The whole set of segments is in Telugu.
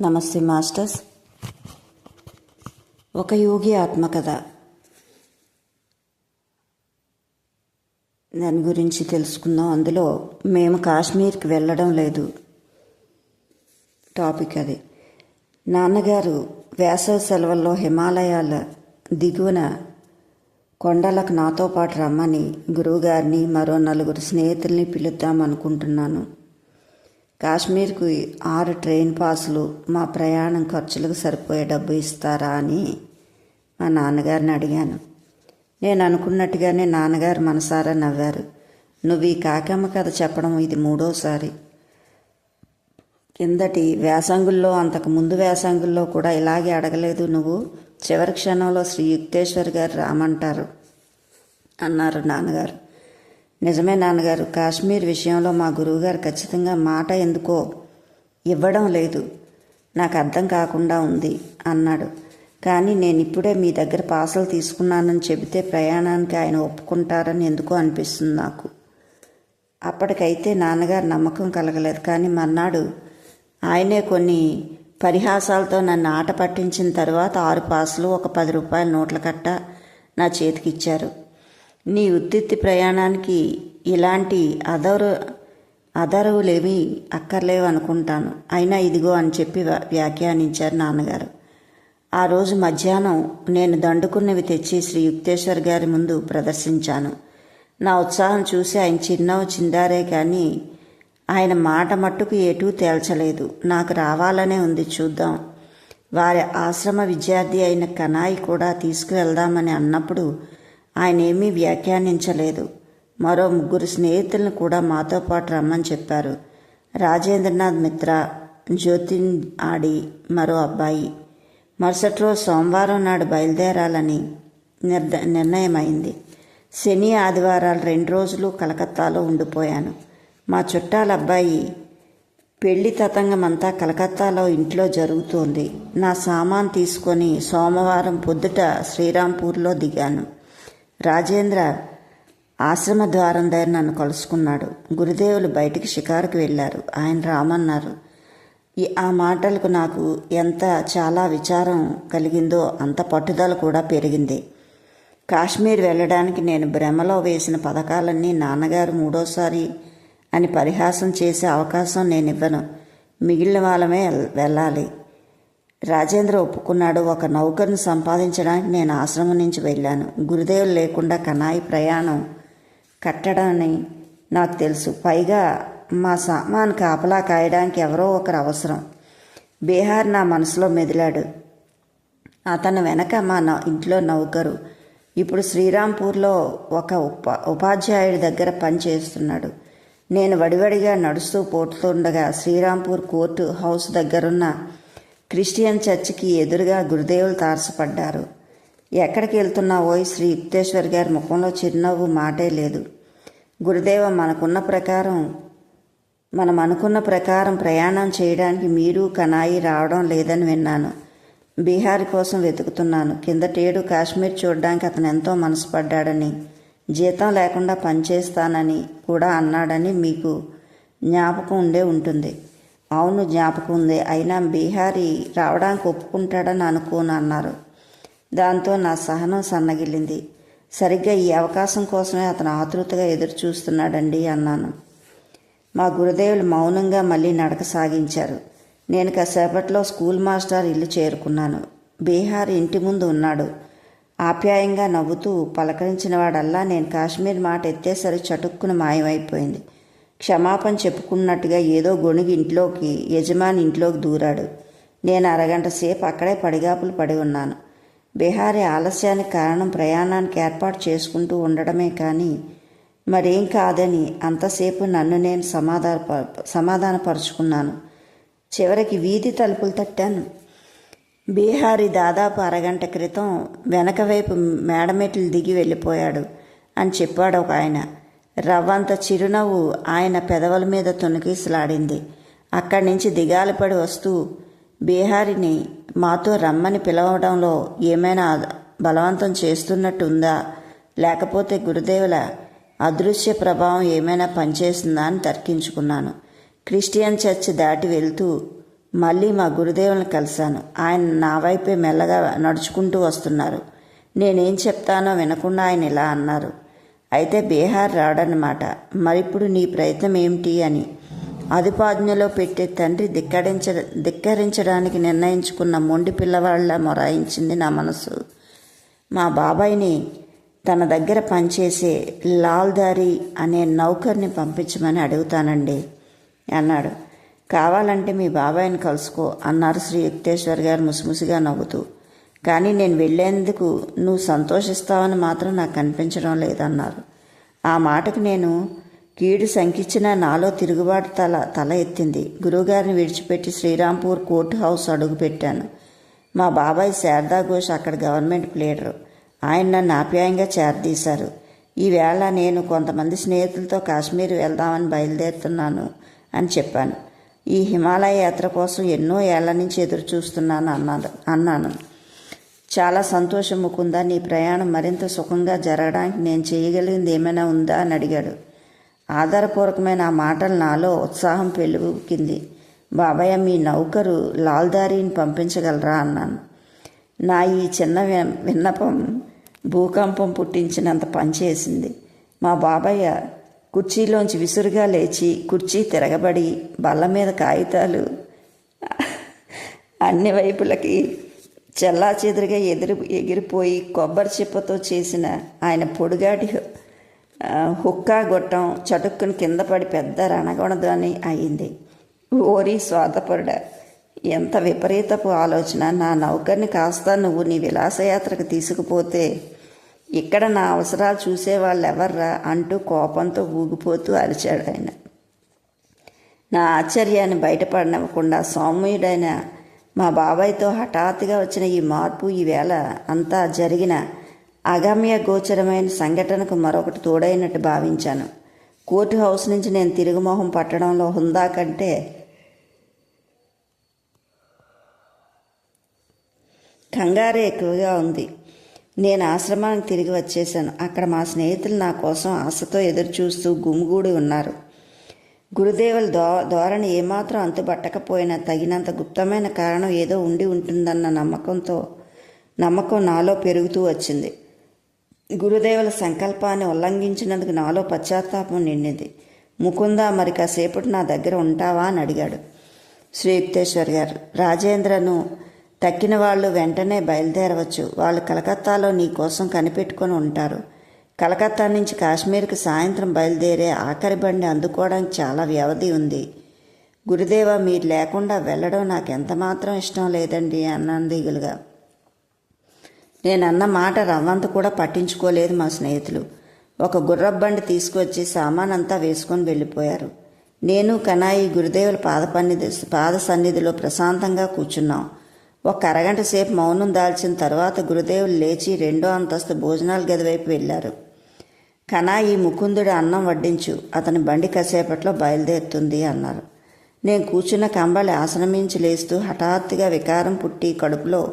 నమస్తే మాస్టర్స్. ఒక యోగి ఆత్మకథ. దాని గురించి తెలుసుకుందాం. అందులో మేము కాశ్మీర్కి వెళ్ళడం లేదు. టాపిక్ అది. నాన్నగారు వేసవి సెలవుల్లో హిమాలయాల దిగువన కొండలకు నాతో పాటు రమ్మని గురువుగారిని మరో నలుగురు స్నేహితుల్ని పిలుద్దాం అనుకుంటున్నాను. కాశ్మీర్కు ఆరు ట్రైన్ పాసులు మా ప్రయాణం ఖర్చులకు సరిపోయే డబ్బు ఇస్తారా అని మా నాన్నగారిని అడిగాను. నేను అనుకున్నట్టుగానే నాన్నగారు మనసారా నవ్వారు. నువ్వు ఈ కాకమ్మ కథ చెప్పడం ఇది మూడోసారి. కిందటి వేసంగుల్లో అంతకు ముందు వేసంగుల్లో కూడా ఇలాగే అడగలేదు నువ్వు. చివరి క్షణంలో శ్రీ యుక్తేశ్వర్ గారు రామంటారు అన్నారు నాన్నగారు. నిజమే నాన్నగారు. కాశ్మీర్ విషయంలో మా గురువుగారు ఖచ్చితంగా మాట ఎందుకో ఇవ్వడం లేదు. నాకు అర్థం కాకుండా ఉంది అన్నాడు. కానీ నేను ఇప్పుడే మీ దగ్గర పాసలు తీసుకున్నానని చెబితే ప్రయాణానికి ఆయన ఒప్పుకుంటారని ఎందుకో అనిపిస్తుంది నాకు. అప్పటికైతే నాన్నగారు నమ్మకం కలగలేదు. కానీ మర్నాడు ఆయనే కొన్ని పరిహాసాలతో నన్ను ఆట పట్టించిన తర్వాత ఆరు పాసులు ఒక పది రూపాయల నోట్ల కట్ట నా చేతికిచ్చారు. నీ ఉత్తిత్తి ప్రయాణానికి ఇలాంటి అదరు అదరువులేమీ అక్కర్లేవు అనుకుంటాను అయినా ఇదిగో అని చెప్పి వ్యాఖ్యానించారు నాన్నగారు. ఆ రోజు మధ్యాహ్నం నేను దండుకున్నవి తెచ్చి శ్రీ యుక్తేశ్వర్ గారి ముందు ప్రదర్శించాను. నా ఉత్సాహం చూసి ఆయన చిరునవ్వు చిందారే కానీ ఆయన మాట మట్టుకు ఎటూ తేల్చలేదు. నాకు రావాలనే ఉంది చూద్దాం. వారి ఆశ్రమ విద్యార్థి అయిన కనాయి కూడా తీసుకువెళ్దామని అన్నప్పుడు ఆయన ఏమీ వ్యాఖ్యానించలేదు. మరో ముగ్గురు స్నేహితులను కూడా మాతో పాటు రమ్మని చెప్పారు. రాజేంద్రనాథ్ మిత్ర జ్యోతిన్ ఆడి మరో అబ్బాయి. మరుసటి రోజు సోమవారం నాడు బయలుదేరాలని నిర్ద నిర్ణయమైంది. శని ఆదివారాలు రెండు రోజులు కలకత్తాలో ఉండిపోయాను. మా చుట్టాల అబ్బాయి పెళ్ళి తతంగమంతా కలకత్తాలో ఇంట్లో జరుగుతోంది. నా సామాన్ తీసుకొని సోమవారం పొద్దుట శ్రీరాంపూర్లో దిగాను. రాజేంద్ర ఆశ్రమ ద్వారం దగ్గర నన్ను కలుసుకున్నాడు. గురుదేవులు బయటికి షికారుకు వెళ్ళారు. ఆయన రామన్నారు ఈ ఆ మాటలకు నాకు ఎంత చాలా విచారం కలిగిందో అంత పట్టుదల కూడా పెరిగింది. కాశ్మీర్ వెళ్ళడానికి నేను భ్రమలో వేసిన పథకాలన్నీ నాన్నగారు మూడోసారి అని పరిహాసం చేసే అవకాశం నేను ఇవ్వను మిగిలిన వాళ్ళమే వెళ్ళాలి. రాజేంద్ర ఒప్పుకున్నాడు. ఒక నౌకర్ని సంపాదించడానికి నేను ఆశ్రమం నుంచి వెళ్ళాను. గురుదేవులు లేకుండా కనాయి ప్రయాణం కట్టడాన్ని నాకు తెలుసు. పైగా మా సామాన్ కాపలా కాయడానికి ఎవరో ఒకరు అవసరం. బీహార్ నా మనసులో మెదిలాడు. అతను వెనక మా నా ఇంట్లో నౌకరు. ఇప్పుడు శ్రీరాంపూర్లో ఒక ఉప ఉపాధ్యాయుడి దగ్గర పనిచేస్తున్నాడు నేను వడివడిగా నడుస్తూ పోతుండగా శ్రీరాంపూర్ కోర్టు హౌస్ దగ్గరున్న క్రిస్టియన్ చర్చికి ఎదురుగా గురుదేవులు తారసపడ్డారు. ఎక్కడికి వెళ్తున్నావోయ్ శ్రీ యుక్తేశ్వర్ గారి ముఖంలో చిరునవ్వు మాటే లేదు. గురుదేవ మనకున్న ప్రకారం మనం అనుకున్న ప్రకారం ప్రయాణం చేయడానికి మీరు కనాయి రావడం లేదని విన్నాను. బీహార్ కోసం వెతుకుతున్నాను. కిందటేడు కాశ్మీర్ చూడడానికి అతను ఎంతో మనసు పడ్డాడని జీతం లేకుండా పనిచేస్తానని కూడా అన్నాడని మీకు జ్ఞాపకం ఉండే ఉంటుంది. అవును జ్ఞాపకం ఉంది. అయినా బీహారీ రావడానికి ఒప్పుకుంటాడని అనుకోను అన్నారు. దాంతో నా సహనం సన్నగిల్లింది. సరిగ్గా ఈ అవకాశం కోసమే అతను ఆతృతగా ఎదురు చూస్తున్నాడండి అన్నాను. మా గురుదేవులు మౌనంగా మళ్ళీ నడక సాగించారు. నేను కాసేపట్లో స్కూల్ మాస్టర్ ఇల్లు చేరుకున్నాను. బీహార్ ఇంటి ముందు ఉన్నాడు. ఆప్యాయంగా నవ్వుతూ పలకరించిన వాడల్లా నేను కాశ్మీర్ మాట ఎత్తేసరి చటుక్కున మాయమైపోయింది. క్షమాపణ చెప్పుకున్నట్టుగా ఏదో గొణిగి ఇంట్లోకి యజమాని ఇంట్లోకి దూరాడు. నేను అరగంట సేపు అక్కడే పడిగాపులు పడి ఉన్నాను. బీహారీ ఆలస్యానికి కారణం ప్రయాణానికి ఏర్పాటు చేసుకుంటూ ఉండడమే కానీ మరేం కాదని అంతసేపు నన్ను నేను సమాధాన సమాధానపరుచుకున్నాను. చివరికి వీధి తలుపులు తట్టాను. బీహారీ దాదాపు అరగంట క్రితం వెనక వైపు మేడమెట్లు దిగి వెళ్ళిపోయాడు అని చెప్పాడు ఒక ఆయన. రవ్వంత చిరునవ్వు ఆయన పెదవుల మీద తొణికిసలాడింది అక్కడి నుంచి దిగాలిపడి వస్తూ బీహారిని మాతో రమ్మని పిలవడంలో ఏమైనా బలవంతం చేస్తున్నట్టు ఉందా లేకపోతే గురుదేవుల అదృశ్య ప్రభావం ఏమైనా పనిచేస్తుందా అని తర్కించుకున్నాను. క్రిస్టియన్ చర్చ్ దాటి వెళ్తూ మళ్ళీ మా గురుదేవులను కలిశాను. ఆయన నా వైపే మెల్లగా నడుచుకుంటూ వస్తున్నారు. నేనేం చెప్తానో వినకుండా ఆయన ఇలా అన్నారు. అయితే బీహార్ రాడన్నమాట. మరిప్పుడు నీ ప్రయత్నం ఏమిటి అని. అదుపాజ్ఞలో పెట్టే తండ్రి ధిక్కరించ ధిక్కరించడానికి నిర్ణయించుకున్న మొండి పిల్లవాళ్ళ మొరాయించింది నా మనసు. మా బాబాయిని తన దగ్గర పనిచేసే లాల్దారి అనే నౌకర్ని పంపించమని అడుగుతానండి అన్నాడు. కావాలంటే మీ బాబాయిని కలుసుకో అన్నారు శ్రీ యుక్తేశ్వర్ గారు ముసిముసిగా నవ్వుతూ. కానీ నేను వెళ్ళేందుకు నువ్వు సంతోషిస్తావని మాత్రం నాకు కనిపించడం లేదన్నారు. ఆ మాటకు నేను కీడు శంకించిన నాలో తిరుగుబాటు తల తల ఎత్తింది. గురువుగారిని విడిచిపెట్టి శ్రీరాంపూర్ కోర్టు హౌస్ అడుగుపెట్టాను మా బాబాయ్ శారదా ఘోష్ అక్కడ గవర్నమెంట్ ప్లేడరు ఆయన నన్ను ఆప్యాయంగా చేరదీశారు ఈవేళ నేను కొంతమంది స్నేహితులతో కాశ్మీర్ వెళ్దామని బయలుదేరుతున్నాను అని చెప్పాను. ఈ హిమాలయ యాత్ర కోసం ఎన్నో ఏళ్ళ నుంచి ఎదురు చూస్తున్నాను అన్నాడు అన్నాను. చాలా సంతోషం ముకుందా నీ ప్రయాణం మరింత సుఖంగా జరగడానికి నేను చేయగలిగింది ఏమైనా ఉందా? అని అడిగాడు. ఆధారపూర్వకమైన ఆ మాటలు నాలో ఉత్సాహం పెళ్ళుకింది బాబాయ్ మీ నౌకరు లాల్దారిని పంపించగలరా? అన్నాను. నా ఈ చిన్న వి- విన్నపం భూకంపం పుట్టించినంత పనిచేసింది. మా బాబాయ్య కుర్చీలోంచి విసురుగా లేచి కుర్చీ తిరగబడి బల్ల మీద కాగితాలు అన్ని వైపులకి చెల్లా చెదురుగా ఎదురు ఎగిరిపోయి కొబ్బరి చిప్పతో చేసిన ఆయన పొడుగాటి హుక్కా గొట్టం చటుక్కుని కింద పడి పెద్ద రణగొణదని అయింది. ఓరి స్వార్థపరుడ ఎంత విపరీతపు ఆలోచన. నా నౌకర్ని కాస్త నువ్వు నీ విలాసయాత్రకు తీసుకుపోతే ఇక్కడ నా అవసరాలు చూసేవాళ్ళు ఎవర్రా అంటూ కోపంతో ఊగిపోతూ అరిచాడు ఆయన. నా ఆశ్చర్యాన్ని బయటపడనివ్వకుండా సౌమ్యుడైన మా బాబాయ్తో హఠాత్తుగా వచ్చిన ఈ మార్పు ఈవేళ అంతా జరిగిన అగమ్య గోచరమైన సంఘటనకు మరొకటి తోడైనట్టు భావించాను. కోర్టు హౌస్ నుంచి నేను తిరుగుమొహం పట్టడంలో హుందా కంటే కంగారే ఎక్కువగా ఉంది. నేను ఆశ్రమానికి తిరిగి వచ్చేసాను అక్కడ మా స్నేహితులు నా కోసం ఆశతో ఎదురు చూస్తూ గుమిగూడి ఉన్నారు. గురుదేవుల దో ధోరణి ఏమాత్రం అంతుబట్టకపోయినా తగినంత గుప్తమైన కారణం ఏదో ఉండి ఉంటుందన్న నమ్మకంతో నమ్మకం నాలో పెరుగుతూ వచ్చింది. గురుదేవుల సంకల్పాన్ని ఉల్లంఘించినందుకు నాలో పశ్చాత్తాపం నిండింది. ముకుంద మరి కాసేపటి నా దగ్గర ఉంటావా అని అడిగాడు. శ్రీ యుక్తేశ్వర్ గారు రాజేంద్రను తక్కిన వాళ్ళు వెంటనే బయలుదేరవచ్చు. వాళ్ళు కలకత్తాలో నీ కోసం కనిపెట్టుకొని ఉంటారు. కలకత్తా నుంచి కాశ్మీర్కి సాయంత్రం బయలుదేరే ఆఖరి బండి అందుకోవడానికి చాలా వ్యవధి ఉంది. గురుదేవ మీరు లేకుండా వెళ్ళడం నాకు ఎంతమాత్రం ఇష్టం లేదండి అన్నాను దిగులుగా నేను అన్న మాట రవ్వంత కూడా పట్టించుకోలేదు మా స్నేహితులు. ఒక గుర్రబండి తీసుకొచ్చి సామానంతా వేసుకొని వెళ్ళిపోయారు. నేను కనాయి గురుదేవుల పాద పన్నిధి పాద సన్నిధిలో ప్రశాంతంగా కూర్చున్నాం. ఒక అరగంట సేపు మౌనం దాల్చిన తర్వాత గురుదేవులు లేచి రెండో అంతస్తు భోజనాల గది వైపు వెళ్ళారు. కనా ఈ ముకుందుడి అన్నం వడ్డించు అతని బండి కాసేపట్లో బయలుదేరుతుంది అన్నారు. నేను కూర్చున్న కంబళి ఆసనమించి లేస్తూ హఠాత్తుగా వికారం పుట్టి కడుపులో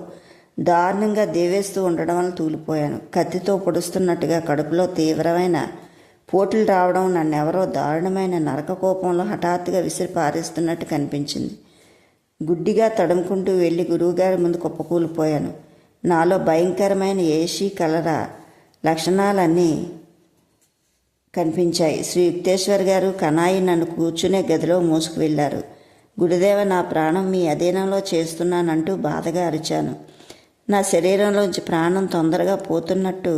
దారుణంగా దేవేస్తూ ఉండడం వల్ల తూలిపోయాను. కత్తితో పొడుస్తున్నట్టుగా కడుపులో తీవ్రమైన పోటులు రావడం నన్నెవరో దారుణమైన నరక కోపంలో హఠాత్తుగా విసిరి పారేస్తున్నట్టు కనిపించింది. గుడ్డిగా తడుముకుంటూ వెళ్ళి గురువుగారి ముందు కుప్పకూలిపోయాను. నాలో భయంకరమైన ఏషీ కలర లక్షణాలన్నీ కనిపించాయి. శ్రీ యుక్తేశ్వర్ గారు కనాయి నన్ను కూర్చునే గదిలో మోసుకు వెళ్ళారు గురుదేవ నా ప్రాణం మీ అధీనంలో చేస్తున్నానంటూ బాధగా అరిచాను. నా శరీరంలోంచి ప్రాణం తొందరగా పోతున్నట్టు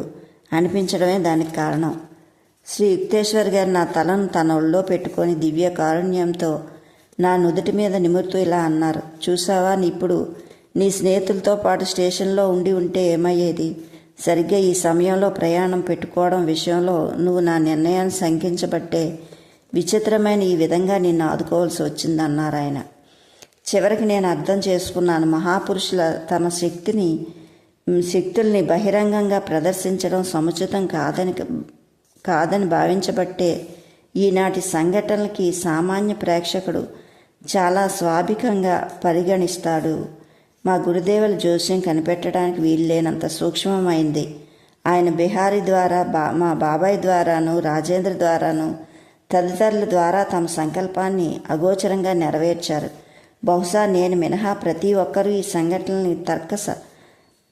అనిపించడమే దానికి కారణం. శ్రీ యుక్తేశ్వర్ గారు నా తలను తన ఒళ్ళో పెట్టుకొని దివ్య కారుణ్యంతో నా నుదుటి మీద నిమురుతూ ఇలా అన్నారు. చూసావా ఇప్పుడు నీ స్నేహితులతో పాటు స్టేషన్లో ఉండి ఉంటే ఏమయ్యేది? సరిగ్గా ఈ సమయంలో ప్రయాణం పెట్టుకోవడం విషయంలో నువ్వు నా నిర్ణయాన్ని శంకించబట్టే విచిత్రమైన ఈ విధంగా నిన్ను ఆదుకోవాల్సి వచ్చిందన్నారు ఆయన. చివరికి నేను అర్థం చేసుకున్నాను. మహాపురుషుల తమ శక్తిని శక్తుల్ని బహిరంగంగా ప్రదర్శించడం సముచితం కాదని కాదని భావించబట్టే ఈనాటి సంఘటనలకి సామాన్య ప్రేక్షకుడు చాలా స్వాభికంగా పరిగణిస్తాడు. మా గురుదేవుల జోస్యం కనిపెట్టడానికి వీల్లేనంత సూక్ష్మమైంది. ఆయన బిహారీ ద్వారా బా మా బాబాయ్ ద్వారాను రాజేంద్ర ద్వారాను తదితరుల ద్వారా తమ సంకల్పాన్ని అగోచరంగా నెరవేర్చారు. బహుశా నేను మినహా ప్రతి ఒక్కరూ ఈ సంఘటనని తర్క స-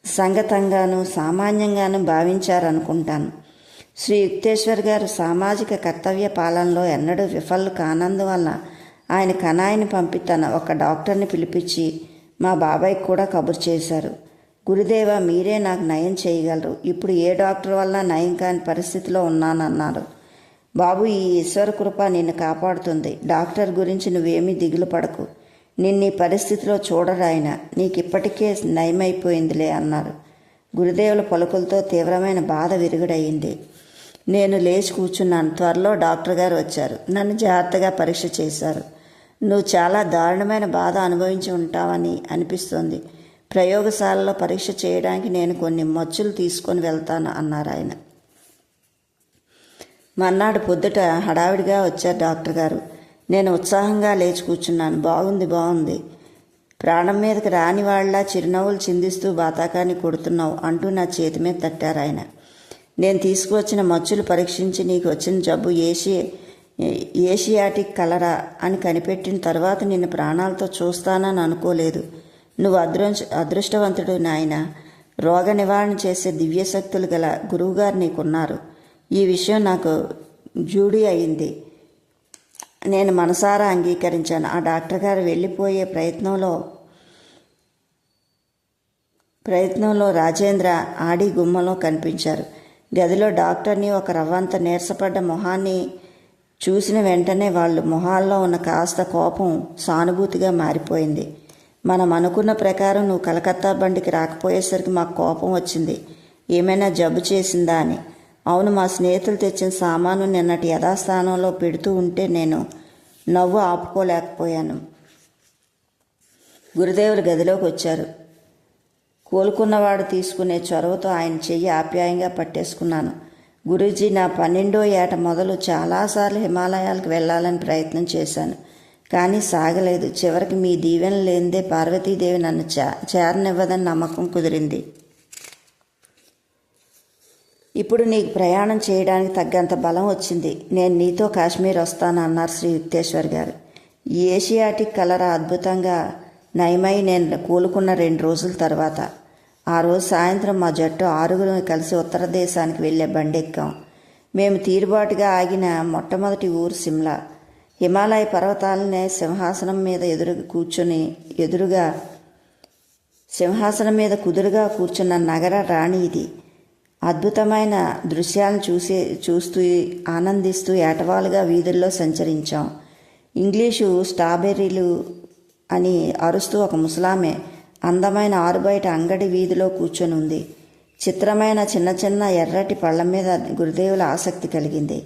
సంగతంగాను సామాన్యంగాను భావించారనుకుంటాను. శ్రీ యుక్తేశ్వర్ గారు సామాజిక కర్తవ్య పాలనలో ఎన్నడూ విఫలు కానందువల్ల ఆయన కనాయిని పంపి తన ఒక డాక్టర్ని పిలిపించి మా బాబాయ్ కూడా కబురు చేశారు. గురుదేవ మీరే నాకు నయం చేయగలరు. ఇప్పుడు ఏ డాక్టర్ వల్ల నయం కాని పరిస్థితిలో ఉన్నానన్నారు. బాబు ఈ ఈశ్వర కృప నిన్ను కాపాడుతుంది. డాక్టర్ గురించి నువ్వేమీ దిగులు పడకు. నిన్ను ఈ పరిస్థితిలో చూడరాయన నీకు ఇప్పటికే నయమైపోయిందిలే అన్నారు. గురుదేవుల పలుకులతో తీవ్రమైన బాధ విరుగుడయింది. నేను లేచి కూర్చున్నాను. త్వరలో డాక్టర్ గారు వచ్చారు. నన్ను జాగ్రత్తగా పరీక్ష చేశారు. నువ్వు చాలా దారుణమైన బాధ అనుభవించి ఉంటావని అనిపిస్తోంది. ప్రయోగశాలలో పరీక్ష చేయడానికి నేను కొన్ని మచ్చులు తీసుకొని వెళ్తాను అన్నారు ఆయన. మర్నాడు పొద్దుట హడావిడిగా వచ్చారు డాక్టర్ గారు. నేను ఉత్సాహంగా లేచి కూర్చున్నాను. బాగుంది బాగుంది. ప్రాణం మీదకి రాని వాళ్ళ చిరునవ్వులు చిందిస్తూ బాతాకాన్ని కొడుతున్నావు అంటూ నా చేతి మీద తట్టారు ఆయన. నేను తీసుకువచ్చిన మచ్చులు పరీక్షించి నీకు వచ్చిన జబ్బు ఏషి ఏషియాటిక్ కలరా అని కనిపెట్టిన తర్వాత నిన్ను ప్రాణాలతో చూస్తానని అనుకోలేదు. నువ్వు అదృష్ అదృష్టవంతుడు నాయన. రోగ నివారణ చేసే దివ్యశక్తులు గల గురువుగారు నీకున్నారు. ఈ విషయం నాకు జూడి అయింది. నేను మనసారా అంగీకరించాను. ఆ డాక్టర్ గారు వెళ్ళిపోయే ప్రయత్నంలో ప్రయత్నంలో రాజేంద్ర ఆడి గుమ్మలో కనిపించారు. గదిలో డాక్టర్ని ఒక రవ్వంత నీరసపడ్డ మొహాన్ని చూసిన వెంటనే వాళ్ళు మొహాల్లో ఉన్న కాస్త కోపం సానుభూతిగా మారిపోయింది. మనం అనుకున్న ప్రకారం నువ్వు కలకత్తా బండికి రాకపోయేసరికి మాకు కోపం వచ్చింది. ఏమైనా జబ్బు చేసిందా అని. అవును మా స్నేహితులు తెచ్చిన సామాను నిన్నటి యథాస్థానంలో పెడుతూ ఉంటే నేను నవ్వు ఆపుకోలేకపోయాను. గురుదేవులు గదిలోకి వచ్చారు. కోలుకున్నవాడు తీసుకునే చొరవతో ఆయన చెయ్యి ఆప్యాయంగా పట్టేసుకున్నాను. గురూజీ నా పన్నెండో ఏట మొదలు చాలాసార్లు హిమాలయాలకు వెళ్ళాలని ప్రయత్నం చేశాను కానీ సాగలేదు. చివరికి మీ దీవెన లేనిదే పార్వతీదేవి నన్ను చే చేరనివ్వదని నమ్మకం కుదిరింది. ఇప్పుడు నీకు ప్రయాణం చేయడానికి తగ్గంత బలం వచ్చింది. నేను నీతో కాశ్మీర్ వస్తాను అన్నారు శ్రీ యుక్తేశ్వర్ గారు. ఈ ఏషియాటిక్ కలరా అద్భుతంగా నయమై నేను కోలుకున్న రెండు రోజుల తర్వాత. ఆ రోజు సాయంత్రం మా జట్టు ఆరుగురం కలిసి ఉత్తర దేశానికి వెళ్ళే బండెక్కాం మేము తీరుబాటుగా ఆగిన మొట్టమొదటి ఊరు సిమ్లా. హిమాలయ పర్వతాలనే సింహాసనం మీద ఎదురు కూర్చొని ఎదురుగా సింహాసనం మీద కుదురుగా కూర్చున్న నగర రాణి ఇది. అద్భుతమైన దృశ్యాలను చూసే చూస్తూ ఆనందిస్తూ ఏటవాలుగా వీధుల్లో సంచరించాం. ఇంగ్లీషు స్ట్రాబెర్రీలు అని అరుస్తూ ఒక ముసలామె అందమైన ఆరుబయట అంగడి వీధిలో కూర్చొని ఉంది చిత్రమైన చిన్న చిన్న ఎర్రటి పళ్ళ మీద గురుదేవుల ఆసక్తి కలిగింది.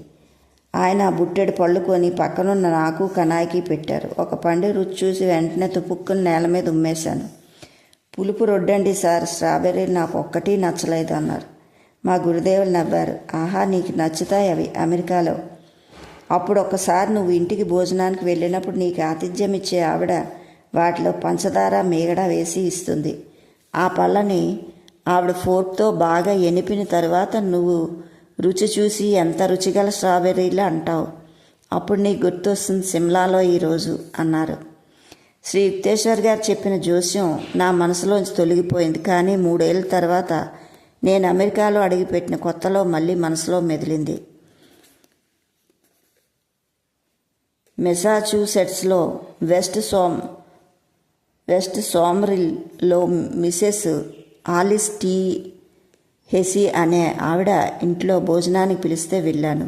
ఆయన బుట్టెడు పళ్ళు కొని పక్కనున్న నాకు కనాయికి పెట్టారు. ఒక పండు రుచి చూసి వెంటనే తుపుక్కుని నేల మీద ఉమ్మేశాను. పులుపు రొడ్డండి సార్ స్ట్రాబెర్రీ నాకు ఒక్కటి నచ్చలేదు అన్నారు. మా గురుదేవులు నవ్వారు. ఆహా నీకు నచ్చుతాయి అవి అమెరికాలో. అప్పుడు ఒక్కసారి నువ్వు ఇంటికి భోజనానికి వెళ్ళినప్పుడు నీకు ఆతిథ్యం ఇచ్చే ఆవిడ వాటిలో పంచదార మీగడ వేసి ఇస్తుంది. ఆ పళ్ళని ఆవిడ ఫోర్క్తో బాగా ఎనిపిన తర్వాత నువ్వు రుచి చూసి ఎంత రుచిగల స్ట్రాబెర్రీలు అంటావు? అప్పుడు నీకు గుర్తొస్తుంది సిమ్లాలో ఈరోజు అన్నారు. శ్రీ యుక్తేశ్వర్ గారు చెప్పిన జోస్యం నా మనసులోంచి తొలగిపోయింది. కానీ మూడేళ్ళ తర్వాత నేను అమెరికాలో అడిగిపెట్టిన కొత్తలో మళ్ళీ మనసులో మెదిలింది. మెసాచ్యూసెట్స్లో వెస్ట్ సోమ్ వెస్ట్ సోమరిల్లో మిసెస్ ఆలిస్ టీ. హెసి అనే ఆవిడ ఇంట్లో భోజనానికి పిలిస్తే వెళ్ళాను.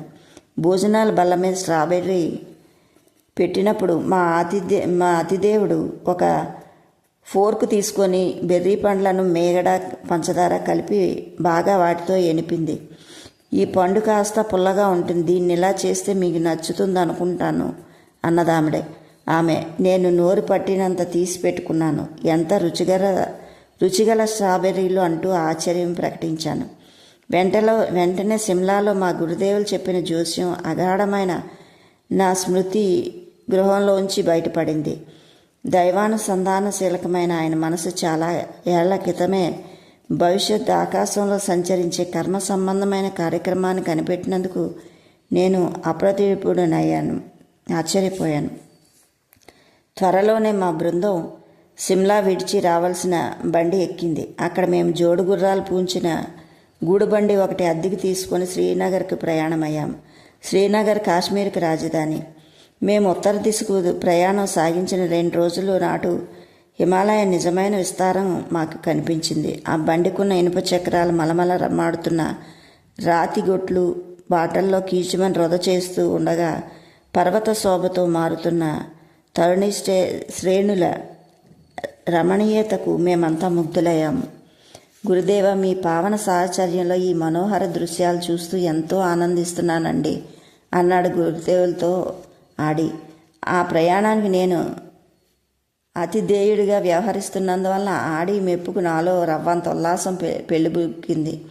భోజనాల బల్ల మీద స్ట్రాబెర్రీ పెట్టినప్పుడు మా అతిథి మా అతిదేవుడు ఒక ఫోర్క్ తీసుకొని బెర్రీ పండ్లను మేగడ పంచదార కలిపి బాగా వాటితో ఎనిపింది. ఈ పండు కాస్త పుల్లగా ఉంటుంది. దీన్ని ఇలా చేస్తే మీకు నచ్చుతుంది అనుకుంటాను అన్నదామిడే ఆమె నేను నోరు పట్టినంత తీసి పెట్టుకున్నాను. ఎంత రుచిగల రుచిగల స్ట్రాబెర్రీలు అంటూ ఆశ్చర్యం ప్రకటించాను. వెంటలో వెంటనే సిమ్లాలో మా గురుదేవులు చెప్పిన జోస్యం అగాఢమైన నా స్మృతి గృహంలోంచి బయటపడింది. దైవానుసంధానశీలకమైన ఆయన మనసు చాలా ఏళ్ళ క్రితమే భవిష్యత్ ఆకాశంలో సంచరించే కర్మ సంబంధమైన కార్యక్రమాన్ని కనిపెట్టినందుకు నేను అప్రతిపుడునయ్యాను ఆశ్చర్యపోయాను. త్వరలోనే మా బృందం సిమ్లా విడిచి రావాల్సిన బండి ఎక్కింది. అక్కడ మేము జోడు గుర్రాలు పూంచిన గూడుబండి ఒకటి అద్దెకి తీసుకొని శ్రీనగర్కి ప్రయాణమయ్యాం. శ్రీనగర్ కాశ్మీర్కి రాజధాని. మేము ఉత్తర దిశకు ప్రయాణం సాగించిన రెండు రోజులు నాటు హిమాలయ నిజమైన విస్తారం మాకు కనిపించింది. ఆ బండికున్న ఇనుప చక్రాలు మలమల రమ్మాడుతున్న రాతి గొట్లు బాటల్లో కీచుమని రొద చేస్తూ ఉండగా పర్వత శోభతో మారుతున్న తరుణి శ్రే శ్రేణుల రమణీయతకు మేమంతా ముగ్ధులయ్యాము. గురుదేవ మీ పావన సాహచర్యంలో ఈ మనోహర దృశ్యాలు చూస్తూ ఎంతో ఆనందిస్తున్నానండి అన్నాడు గురుదేవులతో ఆడి. ఆ ప్రయాణానికి నేను అతిధేయుడిగా వ్యవహరిస్తున్నందువల్ల ఆడి మెప్పుకు నాలో రవ్వంత ఉల్లాసం పె పెళ్ళిబుక్కింది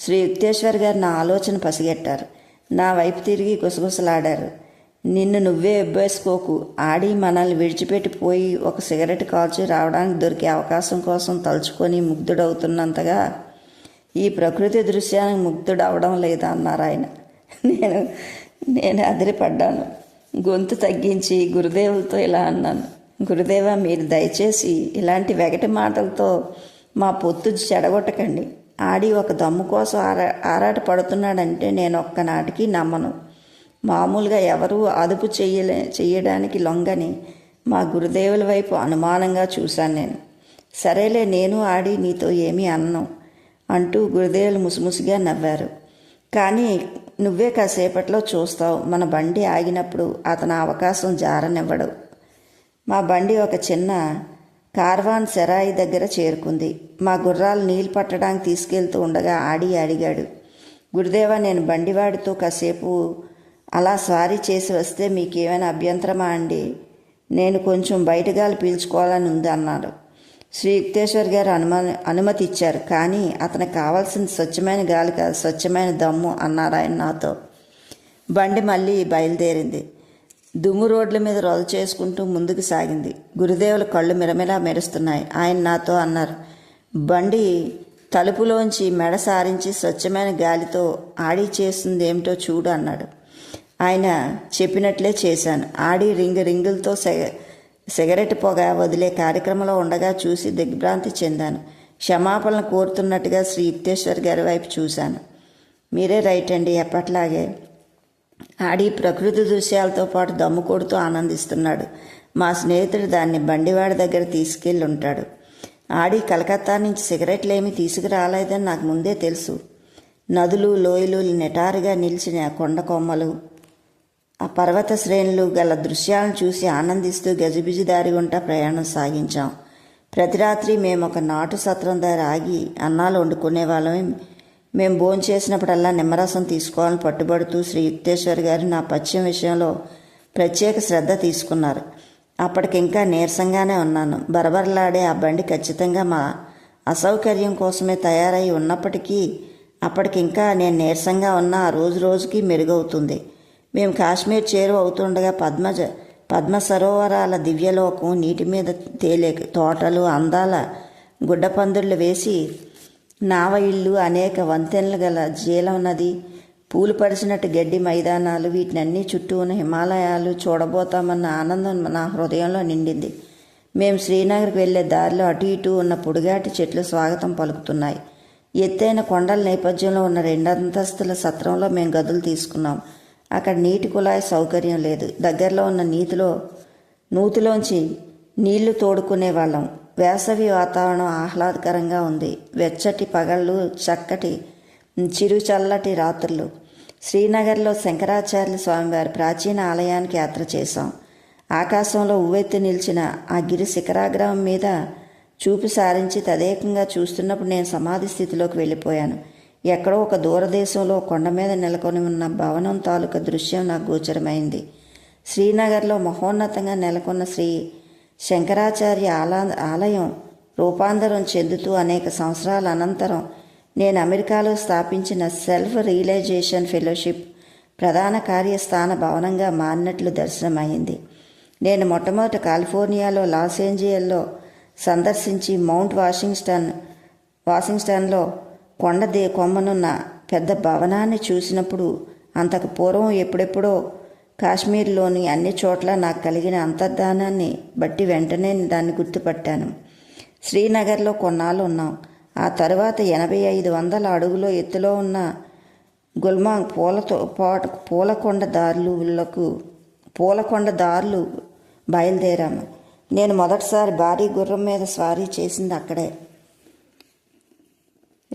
శ్రీ యుక్తేశ్వర్ గారు నా ఆలోచన పసిగట్టారు. నా వైపు తిరిగి గుసగుసలాడారు. నిన్ను నువ్వే ఎబ్బేసుకోకు. ఆడి మనల్ని విడిచిపెట్టి పోయి ఒక సిగరెట్ కాల్చి రావడానికి దొరికే అవకాశం కోసం తలుచుకొని ముగ్ధుడవుతున్నంతగా ఈ ప్రకృతి దృశ్యానికి ముగ్ధుడవడం లేదా అన్నారు ఆయన. నేను నేను అదిరిపడ్డాను. గొంతు తగ్గించి గురుదేవులతో ఇలా అన్నాను. గురుదేవ మీరు దయచేసి ఇలాంటి వెగటి మాటలతో మా పొత్తు చెడగొట్టకండి. ఆడి ఒక దమ్ము కోసం ఆరా ఆరాట పడుతున్నాడంటే నేను ఒక్కనాటికి నమ్మను. మామూలుగా ఎవరూ అదుపు చెయ్యలే చెయ్యడానికి లొంగని మా గురుదేవుల వైపు అనుమానంగా చూశాను నేను. సరేలే నేను ఆడి నీతో ఏమీ అన్నం అంటూ గురుదేవులు ముసిముసిగా నవ్వారు. కానీ నువ్వే కాసేపట్లో చూస్తావు మన బండి ఆగినప్పుడు అతను అవకాశం జారనివ్వడు. మా బండి ఒక చిన్న కార్వాన్ సెరాయి దగ్గర చేరుకుంది. మా గుర్రాలు నీళ్ళు పట్టడానికి తీసుకెళ్తూ ఉండగా ఆడి అడిగాడు గురుదేవ నేను బండివాడితో కాసేపు అలా స్వారీ చేసి వస్తే మీకేమైనా అభ్యంతరమా అండి? నేను కొంచెం బయటగాలి పీల్చుకోవాలని ఉంది అన్నారు. శ్రీ యుక్తేశ్వర్ గారు అనుమతి అనుమతి ఇచ్చారు కానీ అతనికి కావాల్సింది స్వచ్ఛమైన గాలి కాదు స్వచ్ఛమైన దమ్ము అన్నారు ఆయన నాతో. బండి మళ్ళీ బయలుదేరింది. దుమ్ము రోడ్ల మీద రొద చేసుకుంటూ ముందుకు సాగింది. గురుదేవుల కళ్ళు మిరమిలా మెరుస్తున్నాయి. ఆయన నాతో అన్నారు బండి తలుపులోంచి మెడ సారించి స్వచ్ఛమైన గాలితో ఆడి చేస్తుంది ఏమిటో చూడు అన్నాడు. ఆయన చెప్పినట్లే చేశాను. ఆడి రింగు రింగులతో సెగ సిగరెట్ పొగ వదిలే కార్యక్రమంలో ఉండగా చూసి దిగ్భ్రాంతి చెందాను. క్షమాపణలు కోరుతున్నట్టుగా శ్రీ యుక్తేశ్వర్ గారి వైపు చూశాను. మీరే రైట్ అండి ఎప్పట్లాగే. ఆడి ప్రకృతి దృశ్యాలతో పాటు దమ్ము కొడుతూ ఆనందిస్తున్నాడు. మా స్నేహితుడు దాన్ని బండివాడి దగ్గర తీసుకెళ్ళి ఉంటాడు. ఆడి కలకత్తా నుంచి సిగరెట్లు ఏమీ తీసుకురాలేదని నాకు ముందే తెలుసు. నదులు లోయలు నిటారుగా నిలిచిన కొండ కొమ్మలు ఆ పర్వత శ్రేణులు గల దృశ్యాలను చూసి ఆనందిస్తూ గజిబిజి దారి ప్రయాణం సాగించాం. ప్రతి రాత్రి మేము ఒక నాటు సత్రం దగ్గర ఆగి అన్నాలు వండుకునే వాళ్ళమే. మేము భోంచేసినప్పుడల్లా నిమ్మరసం తీసుకోవాలని పట్టుబడుతూ శ్రీ యుక్తేశ్వర్ గారు నా పశ్చిమ విషయంలో ప్రత్యేక శ్రద్ధ తీసుకున్నారు. అప్పటికింకా నీరసంగానే ఉన్నాను. బరబరలాడే ఆ బండి ఖచ్చితంగా మా అసౌకర్యం కోసమే తయారై ఉన్నప్పటికీ అప్పటికింకా నేను నీరసంగా ఉన్న ఆ రోజు రోజుకి మెరుగవుతుంది. మేము కాశ్మీర్ చేరువ అవుతుండగా పద్మజ పద్మ సరోవరాల దివ్యలోకం నీటి మీద తేలే తోటలు అందాల గుడ్డపందుళ్ళు వేసి నావ ఇళ్ళు అనేక వంతెనలు గల జీలం నది పూలు పడిచినట్టు గడ్డి మైదానాలు వీటినన్నీ చుట్టూ ఉన్న హిమాలయాలు చూడబోతామన్న ఆనందం నా హృదయంలో నిండింది. మేము శ్రీనగర్కి వెళ్ళే దారిలో అటు ఇటు ఉన్న పొడిగాటి చెట్లు స్వాగతం పలుకుతున్నాయి. ఎత్తైన కొండల నేపథ్యంలో ఉన్న రెండంతస్తుల సత్రంలో మేము గదులు తీసుకున్నాం. అక్కడ నీటి కుళాయి సౌకర్యం లేదు. దగ్గరలో ఉన్న నీతిలో నూతిలోంచి నీళ్ళు తోడుకునే వాళ్ళం. వేసవి వాతావరణం ఆహ్లాదకరంగా ఉంది. వెచ్చటి పగళ్ళు చక్కటి చిరు చల్లటి రాత్రులు. శ్రీనగర్లో శంకరాచార్య స్వామివారి ప్రాచీన ఆలయానికి యాత్ర చేశాం. ఆకాశంలో ఉవ్వెత్తి నిలిచిన ఆ గిరి శిఖరాగ్రహం మీద చూపు సారించి తదేకంగా చూస్తున్నప్పుడు నేను సమాధి స్థితిలోకి వెళ్ళిపోయాను. ఎక్కడో ఒక దూరదేశంలో కొండ మీద నెలకొని ఉన్న భవనం తాలూకా దృశ్యం నాకు గోచరమైంది. శ్రీనగర్లో మహోన్నతంగా నెలకొన్న శ్రీ శంకరాచార్య ఆలా ఆలయం రూపాంతరం చెందుతూ అనేక సంవత్సరాల అనంతరం నేను అమెరికాలో స్థాపించిన సెల్ఫ్ రియలైజేషన్ ఫెలోషిప్ ప్రధాన కార్యస్థాన భవనంగా మారినట్లు దర్శనమైంది. నేను మొట్టమొదట కాలిఫోర్నియాలో లాస్ ఏంజియల్లో సందర్శించి మౌంట్ వాషింగ్టన్ వాషింగ్టన్లో కొండ దే కొమ్మనున్న పెద్ద భవనాన్ని చూసినప్పుడు అంతకు పూర్వం ఎప్పుడెప్పుడో కాశ్మీర్లోని అన్ని చోట్ల నాకు కలిగిన అంతర్ధానాన్ని బట్టి వెంటనే దాన్ని గుర్తుపట్టాను. శ్రీనగర్లో కొన్నాళ్ళు ఉన్నాం. ఆ తర్వాత ఎనభై ఐదు వందల అడుగులో ఎత్తులో ఉన్న గుల్మాంగ్ పూలతో పాటు పూలకొండ దారులకు పూలకొండ దారులు బయలుదేరాము. నేను మొదటిసారి భారీ గుర్రం మీద స్వారీ చేసింది అక్కడే.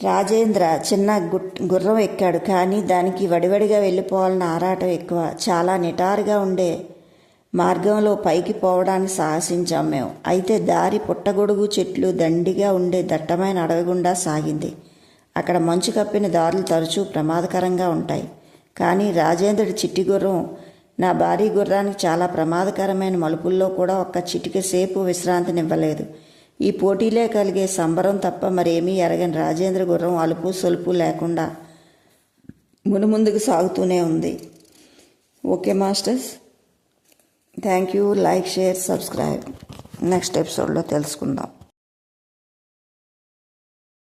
రాజేంద్ర చిన్న గుట్ గుర్రం ఎక్కాడు కానీ దానికి వడివడిగా వెళ్ళిపోవాలన్న ఆరాటం ఎక్కువ. చాలా నిటారుగా ఉండే మార్గంలో పైకి పోవడానికి సాహసించాం మేము. అయితే దారి పుట్టగొడుగు చెట్లు దండిగా ఉండే దట్టమైన అడవి గుండా సాగింది. అక్కడ మంచు కప్పిన దారులు తరచూ ప్రమాదకరంగా ఉంటాయి. కానీ రాజేంద్రుడి చిట్టి గుర్రం నా భారీ గుర్రానికి చాలా ప్రమాదకరమైన మలుపుల్లో కూడా ఒక్క చిటిక సేపు విశ్రాంతినివ్వలేదు. ఈ పోటీలే కలిగే సంబరం తప్ప మరేమీ ఎరగని రాజేంద్ర గుర్రం అలుపు సొలుపు లేకుండా మునుముందుకు సాగుతూనే ఉంది. Okay masters? Thank you. Like share subscribe. Next ఎపిసోడ్లో తెలుసుకుందాం.